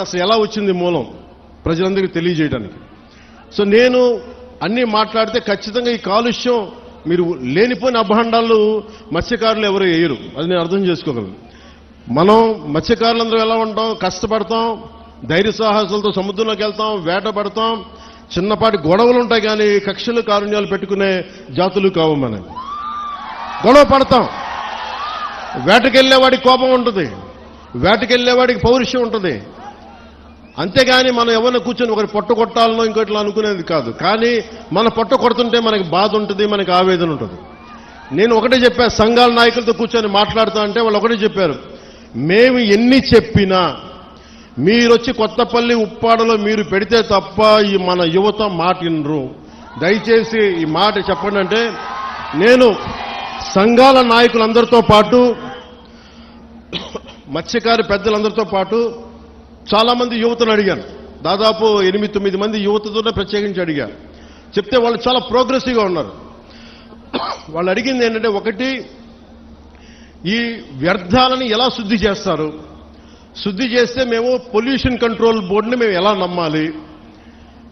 అసలు ఎలా వచ్చింది మూలం? ప్రజలందరికీ తెలియజేయడానికి. సో నేను అన్నీ మాట్లాడితే ఖచ్చితంగా ఈ కాలుష్యం మీరు లేనిపోయిన అభాండాలు మత్స్యకారులు ఎవరు వేయరు. అది నేను అర్థం చేసుకోగలను. మనం మత్స్యకారులందరూ ఎలా ఉంటాం? కష్టపడతాం ధైర్య సాహసాలతో సముద్రంలోకి వెళ్తాం వేట పడతాం. చిన్నపాటి గొడవలు ఉంటాయి కానీ కక్షలు కారుణ్యాలు పెట్టుకునే జాతులు కావు మనం గొడవ పడతాం. వేటకెళ్ళేవాడికి కోపం ఉంటుంది. వేటకెళ్ళేవాడికి పౌరుషం ఉంటుంది. అంతేగాని మనం ఎవరిని కూర్చొని ఒకరి పొట్ట కొట్టాలనో ఇంకోట్లా అనుకునేది కాదు. కానీ మన పొట్ట కొడుతుంటే మనకి బాధ ఉంటుంది మనకి ఆవేదన ఉంటుంది. నేను ఒకటే చెప్పాను సంఘాల నాయకులతో కూర్చొని మాట్లాడుతా అంటే వాళ్ళు ఒకటే చెప్పారు. మేము ఎన్ని చెప్పినా మీరొచ్చి కొత్తపల్లి ఉప్పాడలో మీరు పెడితే తప్ప ఈ మన యువత మాటినరు దయచేసి ఈ మాట చెప్పండి అంటే నేను సంఘాల నాయకులందరితో పాటు మత్స్యకారి పెద్దలందరితో పాటు చాలామంది యువతను అడిగాను. దాదాపు ఎనిమిది తొమ్మిది మంది యువతతోనే ప్రత్యేకించి అడిగాను. చెప్తే వాళ్ళు చాలా ప్రోగ్రెసివ్గా ఉన్నారు. వాళ్ళు అడిగింది ఏంటంటే ఒకటి ఈ వ్యర్థాలని ఎలా శుద్ధి చేస్తారు? శుద్ధి చేస్తే మేము పొల్యూషన్ కంట్రోల్ బోర్డుని మేము ఎలా నమ్మాలి?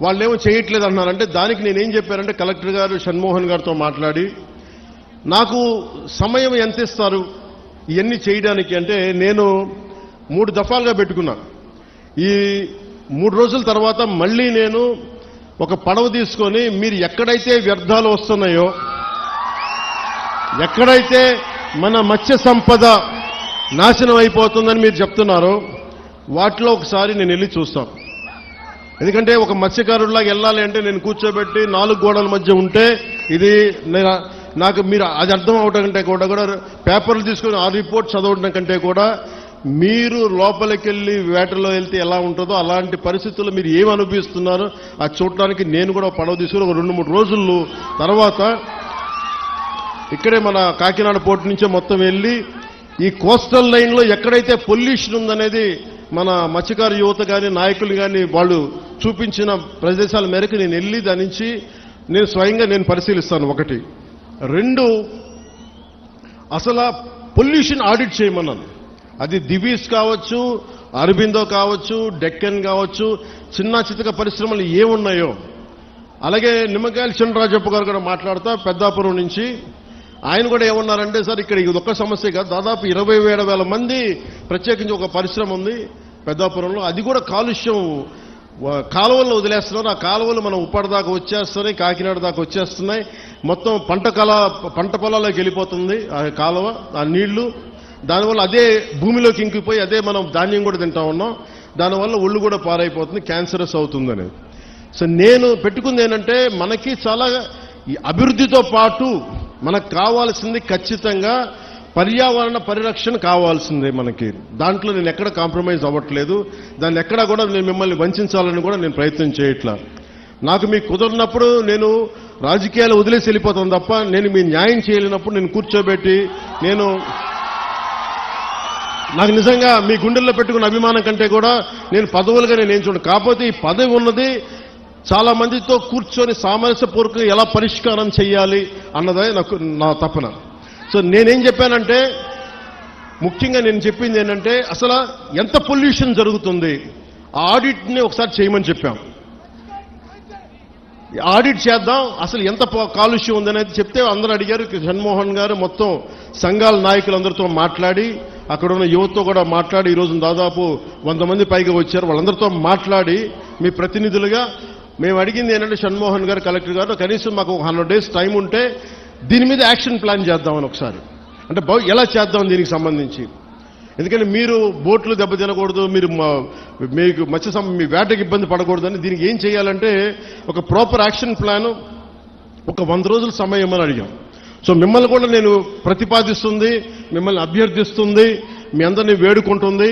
వాళ్ళేమో చేయట్లేదు అన్నారంటే దానికి నేనేం చెప్పానంటే కలెక్టర్ గారు షణ్మోహన్ గారితో మాట్లాడి నాకు సమయం ఎంత ఇస్తారు? ఇవన్నీ చేయడానికి అంటే నేను మూడు దఫాలుగా పెట్టుకున్నాను. ఈ మూడు రోజుల తర్వాత మళ్ళీ నేను ఒక పడవ తీసుకొని మీరు ఎక్కడైతే వ్యర్థాలు వస్తున్నాయో ఎక్కడైతే మన మత్స్య సంపద నాశనం అయిపోతుందని మీరు చెప్తున్నారో వాటిలో ఒకసారి నేను వెళ్ళి చూస్తాను. ఎందుకంటే ఒక మత్స్యకారుడిలాగా వెళ్ళాలి అంటే నేను కూర్చోబెట్టి నాలుగు గోడల మధ్య ఉంటే ఇది నాకు మీరు అది అర్థం అవడం కంటే కూడా కూడా పేపర్లు తీసుకొని ఆ రిపోర్ట్ చదవడం కంటే కూడా మీరు లోపలికెళ్ళి వేటలో వెళ్తే ఎలా ఉంటుందో అలాంటి పరిస్థితుల్లో మీరు ఏమి అనుభవిస్తున్నారో అది చూడడానికి నేను కూడా పడవ తీసుకుని ఒక రెండు మూడు రోజులు తర్వాత ఇక్కడే మన కాకినాడ పోర్టు నుంచే మొత్తం వెళ్ళి ఈ కోస్టల్ లైన్లో ఎక్కడైతే పొల్యూషన్ ఉందనేది మన మత్స్యకార యువత కానీ నాయకులు కానీ వాళ్ళు చూపించిన ప్రదేశాల మేరకు నేను వెళ్ళి దాని నుంచి నేను స్వయంగా నేను పరిశీలిస్తాను ఒకటి. రెండు అసలు పొల్యూషన్ ఆడిట్ చేయమన్నాను. అది దివీస్ కావచ్చు అరబిందో కావచ్చు డెక్కన్ కావచ్చు చిన్న చితక పరిశ్రమలు ఏమున్నాయో. అలాగే నిమ్మకాయల చిన్నరాజప్ప గారు కూడా మాట్లాడతా పెద్దాపురం నుంచి. ఆయన కూడా ఏమన్నారంటే సార్ ఇక్కడ ఇది ఒక్క సమస్య కాదు. దాదాపు ఇరవై ఏడు వేల మంది ప్రత్యేకించి ఒక పరిశ్రమ ఉంది పెద్దాపురంలో. అది కూడా కాలుష్యం కాలువల్లో వదిలేస్తున్నారు. ఆ కాలువలు మనం ఉప్పాడ దాకా వచ్చేస్తున్నాయి కాకినాడ దాకా వచ్చేస్తున్నాయి. మొత్తం పంట కళ పంట పొలాల్లోకి వెళ్ళిపోతుంది ఆ కాలువ ఆ నీళ్ళు. దానివల్ల అదే భూమిలోకి ఇంకిపోయి అదే మనం ధాన్యం కూడా తింటా ఉన్నాం. దానివల్ల ఒళ్ళు కూడా పారైపోతుంది క్యాన్సరస్ అవుతుంది అనేది సో నేను పెట్టుకుంది ఏంటంటే మనకి చాలా ఈ అభివృద్ధితో పాటు మనకు కావాల్సింది ఖచ్చితంగా పర్యావరణ పరిరక్షణ కావాల్సిందే మనకి. దాంట్లో నేను ఎక్కడ కాంప్రమైజ్ అవ్వట్లేదు. దాన్ని ఎక్కడా కూడా నేను మిమ్మల్ని వంచాలని కూడా నేను ప్రయత్నం చేయట్లా. నాకు మీకు కుదరినప్పుడు నేను రాజకీయాలు వదిలేసి వెళ్ళిపోతాను తప్ప నేను మీ న్యాయం చేయలేనప్పుడు నేను కూర్చోబెట్టి నేను నాకు నిజంగా మీ గుండెల్లో పెట్టుకున్న అభిమానం కంటే కూడా నేను పదవులుగా నేను ఏం చూడను కాకపోతే ఈ పదవి ఉన్నది చాలా మందితో కూర్చొని సామరస్యపూర్వకంగా ఎలా పరిష్కారం చేయాలి అన్నదే నాకు నా తపన. సో నేనేం చెప్పానంటే ముఖ్యంగా నేను చెప్పింది ఏంటంటే అసలు ఎంత పొల్యూషన్ జరుగుతుంది ఆ ఆడిట్ని ఒకసారి చేయమని చెప్పాం. ఆడిట్ చేద్దాం అసలు ఎంత కాలుష్యం కాలుష్యం ఉందనేది చెప్తే అందరూ అడిగారు జన్మోహన్ గారు మొత్తం సంఘాల నాయకులందరితో మాట్లాడి అక్కడ ఉన్న యువతతో కూడా మాట్లాడి ఈరోజు దాదాపు వంద మంది పైగా వచ్చారు. వాళ్ళందరితో మాట్లాడి మీ ప్రతినిధులుగా మేము అడిగింది ఏంటంటే షణ్మోహన్ గారు కలెక్టర్ గారు కనీసం మాకు ఒక హండ్రెడ్ డేస్ టైం ఉంటే దీని మీద యాక్షన్ ప్లాన్ చేద్దామని ఒకసారి. అంటే ఎలా చేద్దాం దీనికి సంబంధించి. ఎందుకంటే మీరు బోట్లు దెబ్బ తినకూడదు మీరు మీకు మత్స్య సం- మీ వేటకి ఇబ్బంది పడకూడదని దీనికి ఏం చేయాలంటే ఒక ప్రాపర్ యాక్షన్ ప్లాన్ ఒక వంద రోజుల సమయం అని అడిగాం. సో మిమ్మల్ని కూడా నేను ప్రతిపాదిస్తుంది మిమ్మల్ని అభ్యర్థిస్తుంది మీ అందరినీ వేడుకుంటుంది.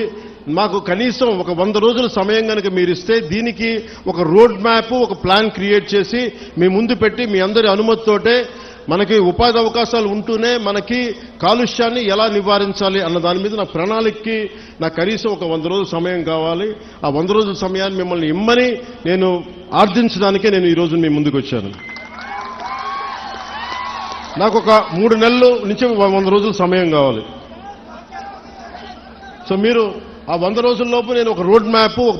మాకు కనీసం ఒక వంద రోజుల సమయం కనుక మీరు ఇస్తే దీనికి ఒక రోడ్ మ్యాప్ ఒక ప్లాన్ క్రియేట్ చేసి మీ ముందు పెట్టి మీ అందరి అనుమతితోటే మనకి ఉపాధి అవకాశాలు ఉంటూనే మనకి కాలుష్యాన్ని ఎలా నివారించాలి అన్న దాని మీద నా ప్రణాళికకి నాకు కనీసం ఒక వంద రోజుల సమయం కావాలి. ఆ వంద రోజుల సమయాన్ని మిమ్మల్ని ఇమ్మని నేను ఆర్జించడానికే నేను ఈ రోజు మీ ముందుకు వచ్చాను. నాకు ఒక మూడు నెలలు నుంచి వంద రోజులు సమయం కావాలి. సో మీరు ఆ వంద రోజుల్లోపు నేను ఒక రోడ్ మ్యాప్ ఒక